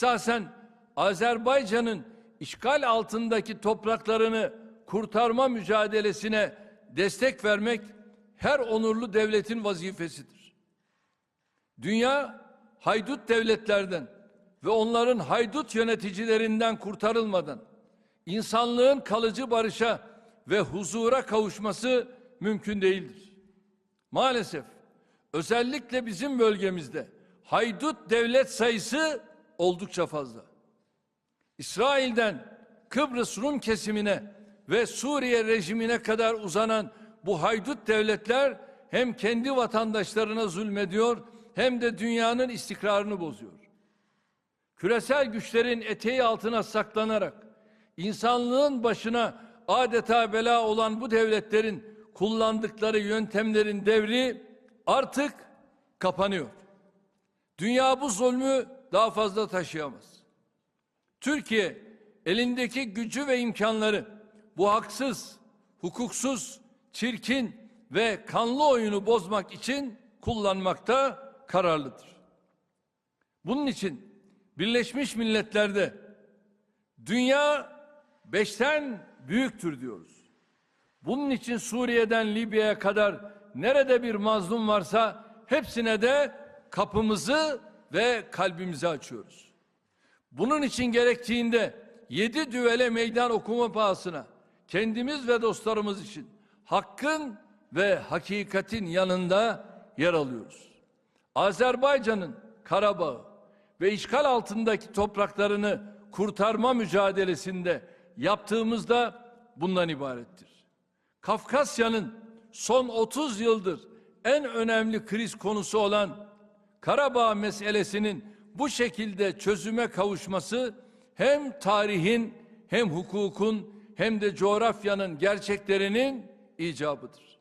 Esasen Azerbaycan'ın işgal altındaki topraklarını kurtarma mücadelesine destek vermek her onurlu devletin vazifesidir. Dünya haydut devletlerden ve onların haydut yöneticilerinden kurtarılmadan insanlığın kalıcı barışa ve huzura kavuşması mümkün değildir. Maalesef özellikle bizim bölgemizde haydut devlet sayısı oldukça fazla. İsrail'den Kıbrıs Rum kesimine ve Suriye rejimine kadar uzanan bu haydut devletler hem kendi vatandaşlarına zulmediyor hem de dünyanın istikrarını bozuyor. Küresel güçlerin eteği altına saklanarak insanlığın başına adeta bela olan bu devletlerin kullandıkları yöntemlerin devri artık kapanıyor. Dünya bu zulmü daha fazla taşıyamaz. Türkiye elindeki gücü ve imkanları bu haksız, hukuksuz, çirkin ve kanlı oyunu bozmak için kullanmakta kararlıdır. Bunun için Birleşmiş Milletler'de dünya beşten büyüktür diyoruz. Bunun için Suriye'den Libya'ya kadar nerede bir mazlum varsa hepsine de kapımızı ve kalbimizi açıyoruz. Bunun için gerektiğinde yedi düvele meydan okuma pahasına kendimiz ve dostlarımız için hakkın ve hakikatin yanında yer alıyoruz. Azerbaycan'ın Karabağ ve işgal altındaki topraklarını kurtarma mücadelesinde yaptığımızda bundan ibarettir. Kafkasya'nın son 30 yıldır en önemli kriz konusu olan Karabağ meselesinin bu şekilde çözüme kavuşması hem tarihin hem hukukun hem de coğrafyanın gerçeklerinin icabıdır.